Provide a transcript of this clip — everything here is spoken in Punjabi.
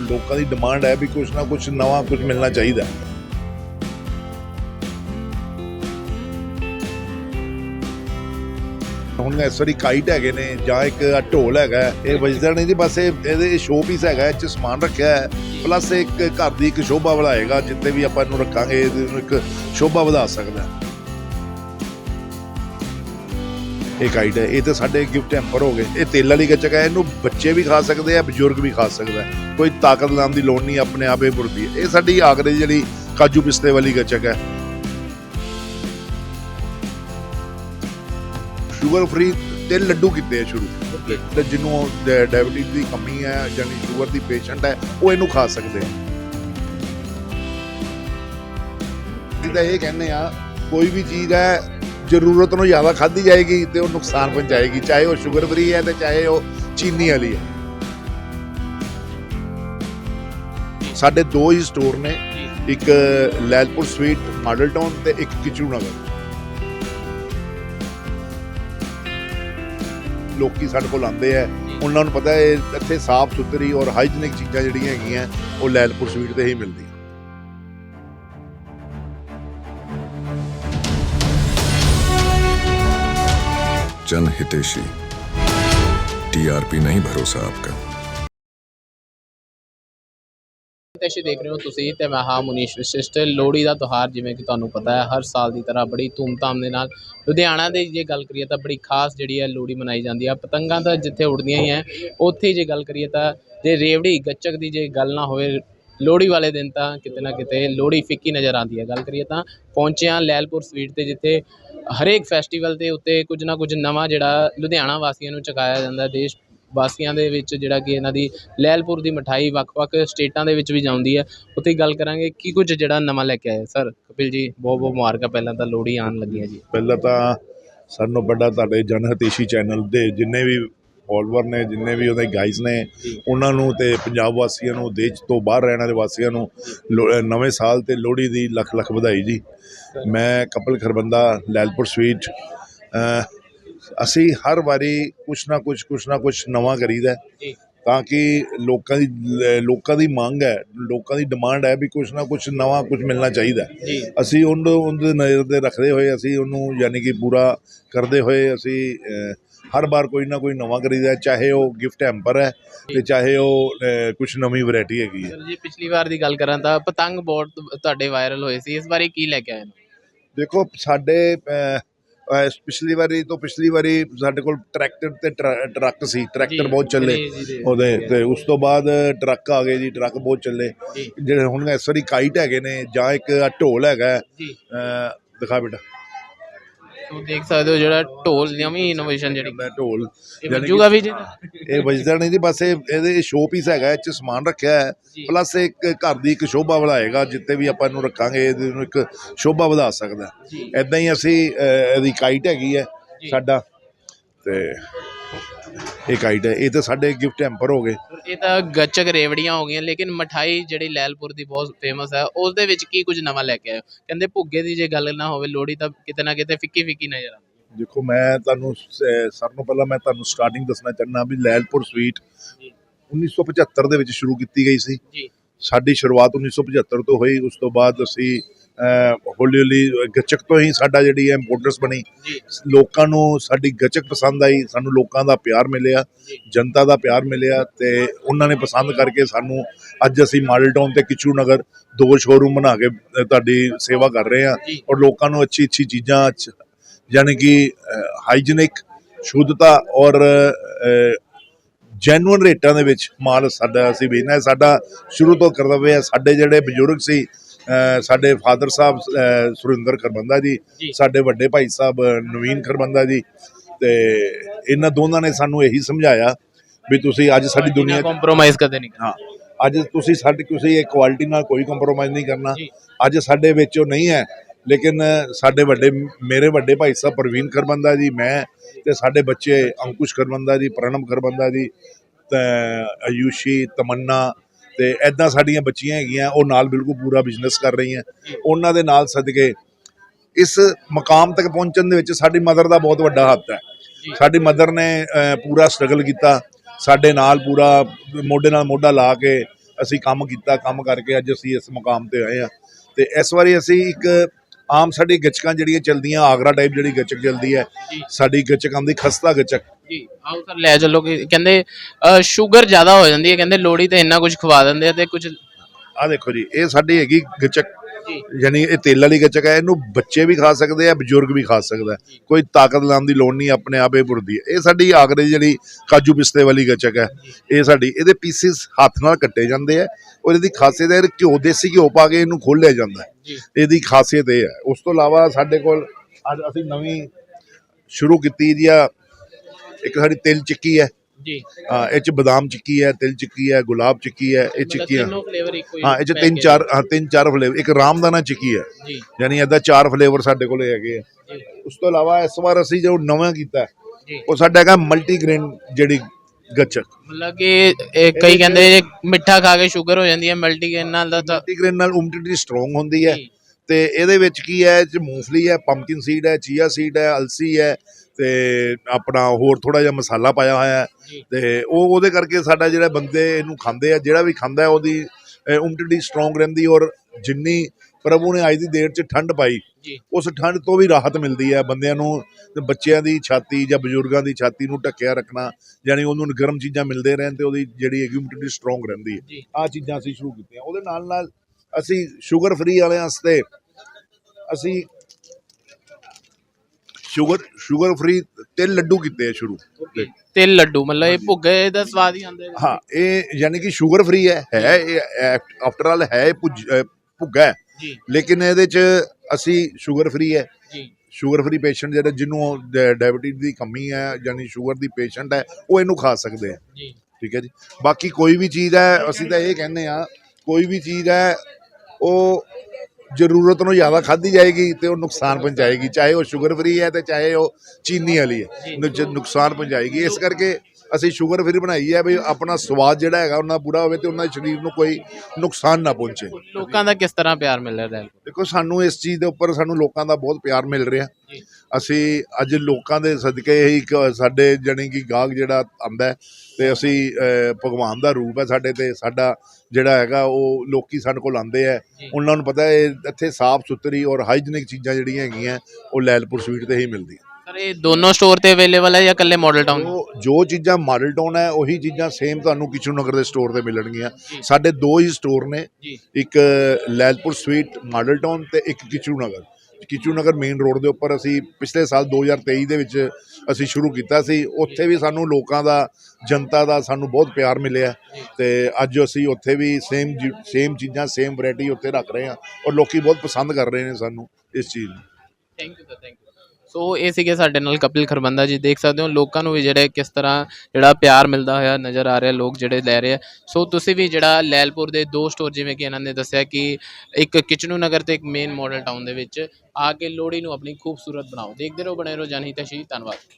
ਲੋਕਾਂ ਦੀ ਡਿਮਾਂਡ ਹੈ ਵੀ ਕੁਝ ਨਾ ਕੁਝ ਨਵਾਂ ਕੁਝ ਮਿਲਣਾ ਚਾਹੀਦਾ। ਹੁਣ ਇਸ ਵਾਰੀ ਕਾਈਟ ਹੈਗੇ ਨੇ ਜਾਂ ਇੱਕ ਢੋਲ ਹੈਗਾ, ਇਹ ਵਜਦਾ ਨਹੀਂ ਜੀ, ਬਸ ਇਹ ਇਹਦੇ ਸ਼ੋਅ ਪੀਸ ਹੈਗਾ, ਇਹ ਚ ਸਮਾਨ ਰੱਖਿਆ ਹੈ। ਪਲੱਸ ਇੱਕ ਘਰ ਦੀ ਇੱਕ ਸ਼ੋਭਾ ਵਧਾਏਗਾ ਜਿੱਤੇ ਵੀ ਆਪਾਂ ਇਹਨੂੰ ਰੱਖਾਂਗੇ ਇਹਨੂੰ ਇੱਕ ਸ਼ੋਭਾ ਵਧਾ ਸਕਦਾ ਹੈ। ਇਹ ਕਾਈਟ ਹੈ। ਇਹ ਤਾਂ ਸਾਡੇ ਗਿਫਟ ਹੈਂਪਰ ਹੋ ਗਏ। ਇਹ ਤੇਲ ਵਾਲੀ ਗੱਚਕ ਹੈ ਇਹਨੂੰ ਬੱਚੇ ਵੀ ਖਾ ਸਕਦੇ ਆ ਬਜ਼ੁਰਗ ਵੀ ਖਾ ਸਕਦਾ ਕੋਈ ਤਾਕਤ ਲਾਉਣ ਦੀ ਲੋੜ ਨਹੀਂ ਆਪਣੇ ਆਪ ਇਹ ਹੈ। ਇਹ ਸਾਡੀ ਆਗਰੇ ਜਿਹੜੀ ਕਾਜੂ ਪਿਸਤੇ ਵਾਲੀ ਗੱਚਕ ਹੈ ਸ਼ੂਗਰ ਫ੍ਰੀ ਤੇ ਲੱਡੂ ਕੀਤੇ ਆ ਸ਼ੁਰੂ। ਤੇ ਜਿਹਨੂੰ ਡਾਇਬੀਟਿਸ ਦੀ ਕਮੀ ਹੈ ਯਾਨੀ ਸ਼ੂਗਰ ਦੀ ਪੇਸ਼ੈਂਟ ਹੈ ਉਹ ਇਹਨੂੰ ਖਾ ਸਕਦੇ ਆ। ਜਿੱਦਾਂ ਇਹ ਕਹਿੰਦੇ ਆ ਕੋਈ ਵੀ ਚੀਜ਼ ਹੈ ਜ਼ਰੂਰਤ ਨੂੰ ਜ਼ਿਆਦਾ ਖਾਧੀ ਜਾਏਗੀ ਤੇ ਉਹ ਨੁਕਸਾਨ ਪਹੁੰਚਾਏਗੀ, ਚਾਹੇ ਉਹ ਸ਼ੂਗਰ ਫਰੀ ਹੈ ਤੇ ਚਾਹੇ ਉਹ ਚੀਨੀ ਵਾਲੀ ਹੈ। ਸਾਡੇ ਦੋ ਹੀ ਸਟੋਰ ਨੇ, ਇੱਕ ਲੈਲਪੁਰ ਸਵੀਟ ਮਾਡਲ ਟਾਊਨ ਤੇ ਇੱਕ ਕਿਚੂ ਨਗਰ ਲੋਕੀ ਸਾਡੇ ਕੋਲ ਆਉਂਦੇ ਆ, ਉਹਨਾਂ ਨੂੰ ਪਤਾ ਹੈ ਇੱਥੇ ਸਾਫ਼ ਸੁਥਰੀ ਔਰ ਹਾਈਜੀਨਿਕ ਚੀਜ਼ਾਂ ਜਿਹੜੀਆਂ ਹੈਗੀਆਂ, ਉਹ ਲੈਲਪੁਰ ਸਵੀਟ ਤੇ ਹੀ ਮਿਲਦੀਆਂ। जन हितेशी टीआरपी नहीं भरोसा आपका ਤੈਸ਼ੀ ਦੇਖ ਰਹੇ ਹੋ ਤੁਸੀਂ ਤੇ ਮੈਂ ਹਾਂ ਮੁਨੀਸ਼ ਵਿਸ਼ਿਸ਼ਟ ਲੋਹੜੀ ਦਾ ਤਿਉਹਾਰ ਜਿਵੇਂ ਕਿ ਤੁਹਾਨੂੰ ਪਤਾ ਹੈ ਹਰ ਸਾਲ ਦੀ ਤਰ੍ਹਾਂ ਬੜੀ ਧੂਮਧਾਮ ਦੇ ਨਾਲ ਲੁਧਿਆਣਾ ਦੇ ਜੇ ਗੱਲ ਕਰੀਏ ਤਾਂ ਬੜੀ ਖਾਸ ਜਿਹੜੀ ਹੈ ਲੋਹੜੀ ਮਨਾਈ ਜਾਂਦੀ ਹੈ ਪਤੰਗਾਂ ਤਾਂ ਜਿੱਥੇ ਉੜਦੀਆਂ ਹੀ ਹੈ ਉੱਥੇ ਜੇ ਗੱਲ ਕਰੀਏ ਤਾਂ ਜੇ ਰੇਵੜੀ ਗੱਚਕ ਦੀ ਜੇ ਗੱਲ ਨਾ ਹੋਵੇ ਲੋਹੜੀ ਵਾਲੇ ਦਿਨ ਤਾਂ ਕਿਤੇ ਨਾ ਕਿਤੇ ਲੋਹੜੀ ਫਿੱਕੀ ਨਜ਼ਰ ਆਉਂਦੀ ਹੈ। ਗੱਲ ਕਰੀਏ ਤਾਂ ਪਹੁੰਚਿਆ ਲੈਲਪੁਰ ਸਵੀਟ ਤੇ, ਜਿੱਥੇ ਹਰੇਕ ਫੈਸਟੀਵਲ ਦੇ ਉੱਤੇ ਕੁਝ ਨਾ ਕੁਝ ਨਵਾਂ ਜਿਹੜਾ ਲੁਧਿਆਣਾ ਵਾਸੀਆਂ ਨੂੰ ਚਕਾਇਆ ਜਾਂਦਾ। ਦੇਸ਼ ਵਾਸੀਆਂ ਦੇ ਵਿੱਚ ਜਿਹੜਾ ਕਿ ਇਹਨਾਂ ਦੀ ਲੈਲਪੁਰ ਦੀ ਮਠਾਈ ਵੱਖ-ਵੱਖ ਸਟੇਟਾਂ ਦੇ ਵਿੱਚ ਵੀ ਜਾਂਦੀ ਹੈ। ਉੱਥੇ ਗੱਲ ਕਰਾਂਗੇ ਕੀ ਕੁਝ ਜਿਹੜਾ ਨਵਾਂ ਲੈ ਕੇ ਆਏ। ਸਰ, ਕਪਿਲ ਜੀ ਬਹੁਤ ਬਹੁਤ ਮੁਬਾਰਕਾਂ। ਪਹਿਲਾਂ ਤਾਂ ਲੋਹੜੀ ਆਉਣ ਲੱਗੀ ਹੈ ਜੀ। ਪਹਿਲਾਂ ਤਾਂ ਸਾਨੂੰ ਵੱਡਾ ਤੁਹਾਡੇ ਜਨ ਹਤੇਸ਼ੀ ਚੈਨਲ ਦੇ ਜਿੰਨੇ ਵੀ ਫੋਲੋਅਰ ਨੇ ਜਿੰਨੇ ਵੀ ਉਹਦੇ ਗਾਈਜ਼ ਨੇ ਉਹਨਾਂ ਨੂੰ ਤੇ ਪੰਜਾਬ ਵਾਸੀਆਂ ਨੂੰ ਦੇਸ਼ ਤੋਂ ਬਾਹਰ ਰਹਿਣ ਵਾਲੇ ਵਾਸੀਆਂ ਨੂੰ ਨਵੇਂ ਸਾਲ ਤੇ ਲੋਹੜੀ ਦੀ ਲੱਖ ਲੱਖ ਵਧਾਈ ਜੀ। ਮੈਂ ਕਪਲ ਖਰਬੰਦਾ ਲੈਲਪੁਰ ਸਵੀਟ ਅਸੀਂ ਹਰ ਵਾਰੀ ਕੁਛ ਨਾ ਕੁਛ ਕੁਛ ਨਾ ਕੁਛ ਨਵਾਂ ਕਰੀਦਾ ਤਾਂ ਕਿ ਲੋਕਾਂ ਦੀ ਲੋਕਾਂ ਦੀ ਮੰਗ ਹੈ ਲੋਕਾਂ ਦੀ ਡਿਮਾਂਡ ਹੈ ਵੀ ਕੁਛ ਨਾ ਕੁਛ ਨਵਾਂ ਕੁਛ ਮਿਲਣਾ ਚਾਹੀਦਾ ਅਸੀਂ ਉਹਨੂੰ ਉਹਦੇ ਨਜ਼ਰ ਤੇ ਰੱਖਦੇ ਹੋਏ ਅਸੀਂ ਉਹਨੂੰ ਯਾਨੀ ਕਿ ਪੂਰਾ ਕਰਦੇ ਹੋਏ ਅਸੀਂ ਹਰ ਵਾਰ ਕੋਈ ਨਾ ਕੋਈ ਨਵਾਂ ਕਰੀਦਾ ਚਾਹੇ ਉਹ ਗਿਫਟ ਹੈਂਪਰ ਹੈ ਤੇ ਚਾਹੇ ਉਹ ਕੁਛ ਨਵੀਂ ਵੈਰਾਈਟੀ ਹੈਗੀ ਹੈ। ਜੀ ਪਿਛਲੀ ਵਾਰ ਦੀ ਗੱਲ ਕਰਾਂ ਤਾਂ ਪਤੰਗ ਬਹੁਤ ਤੁਹਾਡੇ ਵਾਇਰਲ ਹੋਏ ਸੀ ਇਸ ਵਾਰੀ ਕੀ ਲੈ ਕੇ ਆਏ ਨੇ ਦੇਖੋ ਸਾਡੇ ਪਿਛਲੀ ਵਾਰੀ ਤੋਂ ਪਿਛਲੀ ਵਾਰੀ ਸਾਡੇ ਕੋਲ ਟਰੈਕਟਰ ਤੇ ਟਰ- ਟਰੱਕ ਸੀ ਟਰੈਕਟਰ ਬਹੁਤ ਚੱਲੇ। ਉਹਦੇ ਤੇ ਉਸ ਤੋਂ ਬਾਅਦ ਟਰੱਕ ਆ ਗਏ ਜੀ ਟਰੱਕ ਬਹੁਤ ਚੱਲੇ। ਜਿਹੜੇ ਹੁਣ ਇਸ ਵਾਰੀ ਕਾਈਟ ਹੈਗੇ ਨੇ ਜਾਂ ਇੱਕ ਢੋਲ ਹੈਗਾ ਦਿਖਾ ਬੇਟਾ। ਤੋ ਦੇਖ ਸਕਦੇ ਹੋ ਜਿਹੜਾ ਢੋਲ ਨਵੀਂ ਇਨੋਵੇਸ਼ਨ ਜਿਹੜੀ ਮੈਂ ਢੋਲ ਇਹ ਯਾਨੀ ਕਿ- ਵੱਜੂਗਾ ਵੀ ਜੀ ਇਹ ਵਜਦਾ ਨਹੀਂ ਜੀ ਬਸ ਇਹ ਇਹਦੇ ਸ਼ੋਅ ਪੀਸ ਹੈਗਾ ਇਹ ਚ ਸਮਾਨ ਰੱਖਿਆ ਹੈ ਜੀ। ਪਲੱਸ ਇੱਕ ਘਰ ਦੀ ਇੱਕ ਸ਼ੋਭਾ ਵਧਾਏਗਾ ਜਿੱਤੇ ਵੀ ਆਪਾਂ ਇਹਨੂੰ ਰੱਖਾਂਗੇ ਇਹਨੂੰ ਇੱਕ ਸ਼ੋਭਾ ਵਧਾ ਸਕਦਾ। ਜੀ ਏਦਾਂ ਹੀ ਅਸੀਂ ਅਹ, ਇਹਦੀ ਕਾਈਟ ਹੈਗੀ ਹੈ ਜੀ। ਸਾਡਾ ਤੇ ਇਹ ਕਾਈਟ ਹੈ। ਇਹ ਤਾਂ ਸਾਡੇ ਗਿਫਟ ਹੈਂਪਰ ਹੋ ਗਏ। ਇਹ ਤਾਂ ਗੱਚਕ ਰੇਵੜੀਆਂ ਹੋ ਗਈਆਂ ਲੇਕਿਨ ਮਠਾਈ ਜਿਹੜੀ ਲੈਲਪੁਰ ਦੀ ਬਹੁਤ ਫੇਮਸ ਹੈ ਉਸ ਦੇ ਵਿੱਚ ਕੀ ਕੁਝ ਨਵਾਂ ਲੈ ਕੇ ਆਏ ਹੋ? ਕਹਿੰਦੇ ਭੁੱਗੇ ਦੀ ਜੇ ਗੱਲ ਨਾ ਹੋਵੇ ਲੋਹੜੀ ਤਾਂ ਕਿਤੇ ਨਾ ਕਿਤੇ ਫਿੱਕੀ ਫਿੱਕੀ ਨਜ਼ਰ ਆਉਂਦੀ ਹੈ। ਦੇਖੋ ਮੈਂ ਤੁਹਾਨੂੰ ਸ- ਸਾਰਿਆਂ ਨੂੰ ਪਹਿਲਾਂ ਮੈਂ ਤੁਹਾਨੂੰ ਸਟਾਰਟਿੰਗ ਦੱਸਣਾ ਚਾਹੁੰਦਾ ਵੀ ਲੈਲਪੁਰ ਸਵੀਟ ਜੀ। 1975 ਦੇ ਵਿੱਚ ਸ਼ੁਰੂ ਕੀਤੀ ਗਈ ਸੀ। ਜੀ। ਸਾਡੀ ਸ਼ੁਰੂਆਤ 1975 ਤੋਂ ਹੋਈ ਉਸ ਤੋਂ ਬਾਅਦ ਅਸੀਂ ਹੌਲੀ ਹੌਲੀ ਗੱਚਕ ਤੋਂ ਹੀ ਸਾਡਾ ਜਿਹੜੀ ਹੈ ਇੰਪੋਰਟੈਂਸ ਬਣੀ। ਲੋਕਾਂ ਨੂੰ ਸਾਡੀ ਗੱਚਕ ਪਸੰਦ ਆਈ ਸਾਨੂੰ ਲੋਕਾਂ ਦਾ ਪਿਆਰ ਮਿਲਿਆ ਜਨਤਾ ਦਾ ਪਿਆਰ ਮਿਲਿਆ ਤੇ ਉਹਨਾਂ ਨੇ ਪਸੰਦ ਕਰਕੇ ਸਾਨੂੰ ਅੱਜ ਅਸੀਂ ਮਾਡਲ ਟਾਊਨ ਤੇ ਕਿਚੂ ਨਗਰ ਦੋ ਸ਼ੋਰੂਮ ਬਣਾ ਕੇ ਤੁਹਾਡੀ ਸੇਵਾ ਕਰ ਰਹੇ ਹਾਂ। ਔਰ ਲੋਕਾਂ ਨੂੰ ਅੱਛੀ ਅੱਛੀ ਚੀਜ਼ਾਂ ਯਾਨੀ ਕਿ ਹਾਈਜੀਨਿਕ ਸ਼ੁੱਧਤਾ ਔਰ ਜੈਨੂਇਨ ਰੇਟਾਂ ਦੇ ਵਿੱਚ ਮਾਲ ਸਾਡਾ ਅਸੀਂ ਵੇਚਣਾ ਹੈ। ਸਾਡਾ ਸ਼ੁਰੂ ਤੋਂ ਕਰਤੱਵ ਹੈ ਸਾਡੇ ਜਿਹੜੇ ਬਜ਼ੁਰਗ ਸੀ ਸਾਡੇ ਫਾਦਰ ਸਾਹਿਬ ਸੁਰਿੰਦਰ ਖਰਬੰਦਾ ਜੀ। ਸਾਡੇ ਵੱਡੇ ਭਾਈ ਸਾਹਿਬ ਨਵੀਨ ਖਰਬੰਦਾ ਜੀ ਤੇ ਇਹਨਾਂ ਦੋਨਾਂ ਨੇ ਸਾਨੂੰ ਇਹੀ ਸਮਝਾਇਆ ਵੀ ਤੁਸੀਂ ਅੱਜ ਸਾਡੀ ਦੁਨੀਆ ਕੰਪਰੋਮਾਈਜ਼ ਕਦੇ ਨਹੀਂ ਹਾਂ ਅੱਜ ਤੁਸੀਂ ਸਾਡੀ ਤੁਸੀਂ ਇਹ ਕੁਆਲਿਟੀ ਨਾਲ ਕੋਈ ਕੰਪਰੋਮਾਈਜ਼ ਨਹੀਂ ਕਰਨਾ। ਅੱਜ ਸਾਡੇ ਵਿੱਚ ਉਹ ਨਹੀਂ ਹੈ ਲੇਕਿਨ ਸਾਡੇ ਵੱਡੇ ਮੇਰੇ ਵੱਡੇ ਭਾਈ ਸਾਹਿਬ ਪ੍ਰਵੀਨ ਖਰਬੰਦਾ ਜੀ ਮੈਂ ਤੇ ਸਾਡੇ ਬੱਚੇ ਅੰਕੁਸ਼ ਖਰਬੰਦਾ ਜੀ ਪ੍ਰਣਮ ਖਰਬੰਦਾ ਜੀ ਤੇ ਆਯੂਸ਼ੀ ਤਮੰਨਾ ਤੇ ਐਦਾਂ ਸਾਡੀਆਂ ਬੱਚੀਆਂ ਹੈਗੀਆਂ ਉਹ ਨਾਲ ਬਿਲਕੁਲ ਪੂਰਾ ਬਿਜ਼ਨਸ ਕਰ ਰਹੀਆਂ। ਉਹਨਾਂ ਦੇ ਨਾਲ ਸਦਕੇ ਇਸ ਮਕਾਮ ਤੱਕ ਪਹੁੰਚਣ ਦੇ ਵਿੱਚ ਸਾਡੀ ਮਦਰ ਦਾ ਬਹੁਤ ਵੱਡਾ ਹੱਥ ਹੈ। ਸਾਡੀ ਮਦਰ ਨੇ ਪੂਰਾ ਸਟਰਗਲ ਕੀਤਾ। ਸਾਡੇ ਨਾਲ ਪੂਰਾ ਮੋਢੇ ਨਾਲ ਮੋਢਾ ਲਾ ਕੇ ਅਸੀਂ ਕੰਮ ਕੀਤਾ ਕੰਮ ਕਰਕੇ ਅੱਜ ਅਸੀਂ ਇਸ ਮੁਕਾਮ ਤੇ ਆਏ ਆ ਤੇ ਇਸ ਵਾਰੀ ਅਸੀਂ ਇੱਕ ਆਮ ਸਾਡੀ ਗੱਚਕਾਂ ਜਿਹੜੀਆਂ ਚਲਦੀਆਂ ਆਗਰਾ ਟਾਈਪ ਜਿਹੜੀ ਗੱਚਕ ਚਲਦੀ ਹੈ। ਸਾਡੀ ਗੱਚਕ ਆਉਂਦੀ ਖਸਤਾ ਗੱਚਕ। ਜੀ ਆਓ ਸਰ ਲੈ ਚੱਲੋ ਕਿ ਕਹਿੰਦੇ ਸ਼ੂਗਰ ਜ਼ਿਆਦਾ ਹੋ ਜਾਂਦੀ ਹੈ ਕਹਿੰਦੇ ਲੋੜੀ ਤੇ ਇੰਨਾ ਕੁਝ ਖਵਾ ਦਿੰਦੇ ਆ ਤੇ ਕੁਝ ਆ ਦੇਖੋ ਜੀ ਇਹ ਸਾਡੀ ਹੈਗੀ ਗੱਚਕ। ਯਾਨੀ ਇਹ ਤੇਲ ਵਾਲੀ ਗੱਚਕ ਹੈ ਇਹਨੂੰ ਬੱਚੇ ਵੀ ਖਾ ਸਕਦੇ ਆ ਬਜ਼ੁਰਗ ਵੀ ਖਾ ਸਕਦਾ। ਕੋਈ ਤਾਕਤ ਲਾਉਣ ਦੀ ਲੋੜ ਨਹੀਂ ਆਪਣੇ ਆਪ ਭੁਰਦੀ ਹੈ। ਇਹ ਸਾਡੀ ਆਗਰੇ ਦੀ ਜਿਹੜੀ ਕਾਜੂ ਪਿਸਤੇ ਵਾਲੀ ਗੱਚਕ ਹੈ ਇਹ ਸਾਡੀ ਇਹਦੇ ਪੀਸਿਸ ਹੱਥ ਨਾਲ ਕੱਟੇ ਜਾਂਦੇ ਆ ਔਰ ਇਹਦੀ ਖਾਸੀਅਤ ਹੈ ਘਿਓ ਦੇਸੀ ਘਿਓ ਪਾ ਕੇ ਇਹਨੂੰ ਖੋਲਿਆ ਜਾਂਦਾ ਇਹਦੀ ਖਾਸੀਅਤ ਇਹ ਹੈ। ਉਸ ਤੋਂ ਇਲਾਵਾ ਸਾਡੇ ਕੋਲ ਅੱਜ ਅਸੀਂ ਨਵੀਂ ਸ਼ੁਰੂ ਕੀਤੀ ਜੀ ਆ। ਇੱਕ ਸਾਡੀ ਤਿਲ ਚਿੱਕੀ ਹੈ। ਜੀ। ਹਾਂ ਇਹ ਚ ਬਦਾਮ ਚਿੱਕੀ ਹੈ ਤਿਲ ਚਿੱਕੀ ਹੈ ਗੁਲਾਬ ਚਿੱਕੀ ਹੈ ਇਹ ਚਿੱਕੀਆਂ। ਹੀ ਇਹ ਚ ਤਿੰਨ। ਚਾਰ ਹਾਂ ਤਿੰਨ ਚਾਰ ਫਲੇਵਰ ਇੱਕ ਰਾਮਦਾਨਾ ਚਿੱਕੀ ਹੈ। ਜੀ। ਯਾਨੀ ਏਦਾਂ ਚਾਰ ਫਲੇਵਰ ਸਾਡੇ ਕੋਲ ਹੈਗੇ ਆ। ਉਸ ਤੋਂ ਇਲਾਵਾ ਇਸ ਵਾਰ ਅਸੀਂ ਜੋ ਨਵਾਂ ਕੀਤਾ ਉਹ ਸਾਡਾ ਹੈਗਾ ਮਲਟੀ ਗ੍ਰੇਨ ਜਿਹੜੀ ਗੱਚਕ। ਮਤਲਬ ਕਿ ਇਹ ਕਈ ਕਹਿੰਦੇ ਮਿੱਠਾ ਖਾ ਕੇ ਸ਼ੂਗਰ ਹੋ ਜਾਂਦੀ ਹੈ ਮਲਟੀਗ੍ਰੇਨ ਨਾਲ ਦਾ ਤਾਂ ਮਲਟੀ ਗ੍ਰੇਨ ਨਾਲ ਇਮਿਊਨਿਟੀ ਸਟਰੋਂਗ ਹੁੰਦੀ ਹੈ। ਤੇ ਇਹਦੇ ਵਿੱਚ ਕੀ ਹੈ ਇਹ 'ਚ ਮੂੰਗਫਲੀ ਹੈ ਪੰਪਕਿਨ ਸੀਡ ਹੈ ਚੀਆ ਸੀਡ ਹੈ ਅਲਸੀ ਹੈ ਤੇ ਆਪਣਾ ਹੋਰ ਥੋੜਾ ਜਿਹਾ ਮਸਾਲਾ ਪਾਇਆ ਹੋਇਆ ਹੈ। ਤੇ ਉਹ ਉਹਦੇ ਕਰਕੇ ਸਾਡਾ ਜਿਹੜਾ ਬੰਦੇ ਇਹਨੂੰ ਖਾਂਦੇ ਆ ਜਿਹੜਾ ਵੀ ਖਾਂਦਾ ਹੈ ਉਹਦੀ ਇਮਿਊਨਿਟੀ ਸਟਰੋਂਗ ਰਹਿੰਦੀ ਔਰ ਜਿੰਨੀ ਪ੍ਰਭੂ ਨੇ ਅੱਜ ਦੀ ਡੇਟ 'ਚ ਠੰਡ ਪਾਈ ਉਸ ਠੰਡ ਤੋਂ ਵੀ ਰਾਹਤ ਮਿਲਦੀ ਹੈ। ਬੰਦਿਆਂ ਨੂੰ ਬੱਚਿਆਂ ਦੀ ਛਾਤੀ ਜਾਂ ਬਜ਼ੁਰਗਾਂ ਦੀ ਛਾਤੀ ਨੂੰ ਢੱਕਿਆ ਰੱਖਣਾ ਯਾਨੀ ਉਹਨੂੰ ਗਰਮ ਚੀਜ਼ਾਂ ਮਿਲਦੇ ਰਹਿਣ ਤੇ ਉਹਦੀ ਜਿਹੜੀ ਇਮਿਊਨਿਟੀ ਸਟਰੋਂਗ ਰਹਿੰਦੀ। ਹੈ। ਆਹ ਚੀਜ਼ਾਂ ਅਸੀਂ ਸ਼ੁਰੂ ਕੀਤੀਆਂ। ਉਹਦੇ ਨਾਲ ਨਾਲ ਅਸੀਂ ਸ਼ੂਗਰ ਫ੍ਰੀ ਵਾਲਿਆਂ ਵਾਸਤੇ ਅਸੀਂ ਸ਼ੂਗਰ ਸ਼ੂਗਰ ਫ੍ਰੀ ਤਿਲ ਲੱਡੂ ਕੀਤੇ ਆ ਸ਼ੁਰੂ। ਤਿਲ ਲੱਡੂ ਮਤਲਬ ਇਹ ਭੁੱਗੇ ਦਾ ਸਵਾਦ ਹੀ ਆਉਂਦਾ ਹੈ। ਹਾਂ ਇਹ ਯਾਨੀ ਕਿ ਸ਼ੂਗਰ ਫ੍ਰੀ ਹੈ ਹੈ ਆਫਟਰ ਆਲ ਹੈ ਇਹ ਭੁੱਜ- ਅਹ ਭੁੱਗਾ ਹੈ। ਜੀ। ਲੇਕਿਨ ਇਹਦੇ ਚ ਅਸੀਂ ਸ਼ੂਗਰ ਫ੍ਰੀ ਹੈ। ਜੀ। ਸ਼ੂਗਰ ਫ੍ਰੀ ਪੇਸ਼ੈਂਟ ਜਿਹੜਾ ਜਿਹਨੂੰ ਡਾਇਬੀਟੀਜ਼ ਦੀ ਕਮੀ ਹੈ ਯਾਨੀ ਸ਼ੂਗਰ ਦੀ ਪੇਸ਼ੈਂਟ ਹੈ ਉਹ ਇਹਨੂੰ ਖਾ ਸਕਦੇ ਆ ਜੀ। ਠੀਕ ਹੈ ਜੀ। ਬਾਕੀ ਕੋਈ ਵੀ ਚੀਜ਼ ਹੈ ਅਸੀਂ ਤਾਂ ਇਹ ਕਹਿੰਦੇ ਆ ਕੋਈ ਵੀ ਚੀਜ਼ ਹੈ ਉਹ ਜ਼ਰੂਰਤ ਨੂੰ ਜ਼ਿਆਦਾ ਖਾਧੀ ਜਾਏਗੀ ਤੇ ਉਹ ਨੁਕਸਾਨ ਪਹੁੰਚਾਏਗੀ ਚਾਹੇ ਉਹ ਸ਼ੂਗਰ ਫ੍ਰੀ ਹੈ ਤੇ ਚਾਹੇ ਉਹ ਚੀਨੀ ਵਾਲੀ ਹੈ। ਨੁਕ- ਨੁਕਸਾਨ ਪਹੁੰਚਾਏਗੀ। ਇਸ ਕਰਕੇ ਅਸੀਂ ਸ਼ੂਗਰ ਫ੍ਰੀ ਬਣਾਈ ਹੈ ਵੀ ਆਪਣਾ ਸਵਾਦ ਜਿਹੜਾ ਹੈਗਾ ਉਹਨਾਂ ਪੂਰਾ ਹੋਵੇ ਤੇ ਉਹਨਾਂ ਦੇ ਸਰੀਰ ਨੂੰ ਕੋਈ ਨੁਕਸਾਨ ਨਾ ਪਹੁੰਚੇ। ਲੋਕਾਂ ਦਾ ਕਿਸ ਤਰ੍ਹਾਂ ਪਿਆਰ ਮਿਲ ਰਿਹਾ ਹੈ ਦੇਖੋ ਸਾਨੂੰ ਇਸ ਚੀਜ਼ ਦੇ ਉੱਪਰ ਸਾਨੂੰ ਲੋਕਾਂ ਦਾ ਬਹੁਤ ਪਿਆਰ ਮਿਲ ਰਿਹਾ। ਅਸੀਂ ਅੱਜ ਲੋਕਾਂ ਦੇ ਸਦਕੇ ਹੀ ਸਾਡੇ ਜਾਣੀ ਕਿ ਗਾਹਕ ਜਿਹੜਾ ਆਂਦਾ ਹੈ ਤੇ ਅਸੀਂ ਭਗਵਾਨ ਦਾ ਰੂਪ ਹੈ ਸਾਡੇ ਤੇ ਸਾਡਾ ਜਿਹੜਾ ਹੈਗਾ ਉਹ ਲੋਕੀ ਸਾਡੇ ਕੋਲ ਆਂਦੇ ਆ। ਉਹਨਾਂ ਨੂੰ ਪਤਾ ਹੈ ਇੱਥੇ ਸਾਫ਼ ਸੁਥਰੀ ਔਰ ਹਾਈਜੀਨਿਕ ਚੀਜ਼ਾਂ ਜਿਹੜੀਆਂ ਹੈਗੀਆਂ ਉਹ ਲੈਲਪੁਰ ਸਵੀਟ ਤੇ ਹੀ ਮਿਲਦੀਆਂ। ਇਹ ਦੋਨੋਂ ਸਟੋਰ ਤੇ ਅਵੇਲੇਬਲ ਹੈ ਜਾਂ ਇਕੱਲੇ ਮਾਡਲ ਟਾਊਨ ਜੋ ਜੋ ਚੀਜ਼ਾਂ ਮਾਡਲ ਟਾਊਨ ਹੈ ਉਹੀ ਚੀਜ਼ਾਂ ਸੇਮ ਤੁਹਾਨੂੰ ਕਿਚਨ ਨਗਰ ਦੇ ਸਟੋਰ ਤੇ ਮਿਲਣਗੀਆਂ। ਸਾਡੇ ਦੋ ਹੀ ਸਟੋਰ ਨੇ। ਇੱਕ ਲੈਲਪੁਰ ਸਵੀਟ ਮਾਡਲ ਟਾਊਨ ਤੇ ਇੱਕ ਕਿਚੂ ਨਗਰ। ਕਿਚੂ ਨਗਰ ਮੇਨ ਰੋਡ ਦੇ ਉੱਪਰ ਅਸੀਂ ਪਿਛਲੇ ਸਾਲ 2023 ਦੇ ਵਿੱਚ ਅਸੀਂ ਸ਼ੁਰੂ ਕੀਤਾ ਸੀ। ਉੱਥੇ ਵੀ ਸਾਨੂੰ ਲੋਕਾਂ ਦਾ ਜਨਤਾ ਦਾ ਸਾਨੂੰ ਬਹੁਤ ਪਿਆਰ ਮਿਲਿਆ। ਤੇ ਅੱਜ ਅਸੀਂ ਉੱਥੇ ਵੀ ਸੇਮ ਸੇਮ ਚੀਜ਼ਾਂ ਸੇਮ ਵੈਰਾਈਟੀ ਉੱਥੇ ਰੱਖ ਰਹੇ ਹਾਂ। ਔਰ ਲੋਕੀ ਬਹੁਤ ਪਸੰਦ ਕਰ ਰਹੇ ਨੇ ਸਾਨੂੰ ਇਸ ਚੀਜ਼ ਨੂੰ। Thank you sir thank you so ਇਹ ਸੀਗੇ ਸਾਡੇ ਨਾਲ ਕਪਿਲ ਖਰਬੰਦਾ ਜੀ, ਦੇਖ ਸਕਦੇ ਹੋ ਲੋਕਾਂ ਨੂੰ ਵੀ ਜਿਹੜੇ ਕਿਸ ਤਰ੍ਹਾਂ ਜਿਹੜਾ ਪਿਆਰ ਮਿਲਦਾ ਹੋਇਆ ਨਜ਼ਰ ਆ ਰਿਹਾ, ਲੋਕ ਜਿਹੜੇ ਲੈ ਰਹੇ ਆ। ਸੋ ਤੁਸੀਂ ਵੀ ਜਿਹੜਾ ਲੈਲਪੁਰ ਦੇ ਦੋ ਸਟੋਰ ਜਿਵੇਂ ਕਿ ਇਹਨਾਂ ਨੇ ਦੱਸਿਆ ਕਿ ਇੱਕ ਕਿਚਨੂ ਨਗਰ ਤੇ ਇੱਕ ਮੇਨ ਮਾਡਲ ਟਾਊਨ ਦੇ ਵਿੱਚ ਆ ਕੇ ਲੋਹੜੀ ਨੂੰ ਆਪਣੀ ਖੂਬਸੂਰਤ ਬਣਾਓ। ਦੇਖਦੇ ਰਹੋ ਬਣੇ ਰਹੋ ਜਨਹਿਤ ਧੰਨਵਾਦ।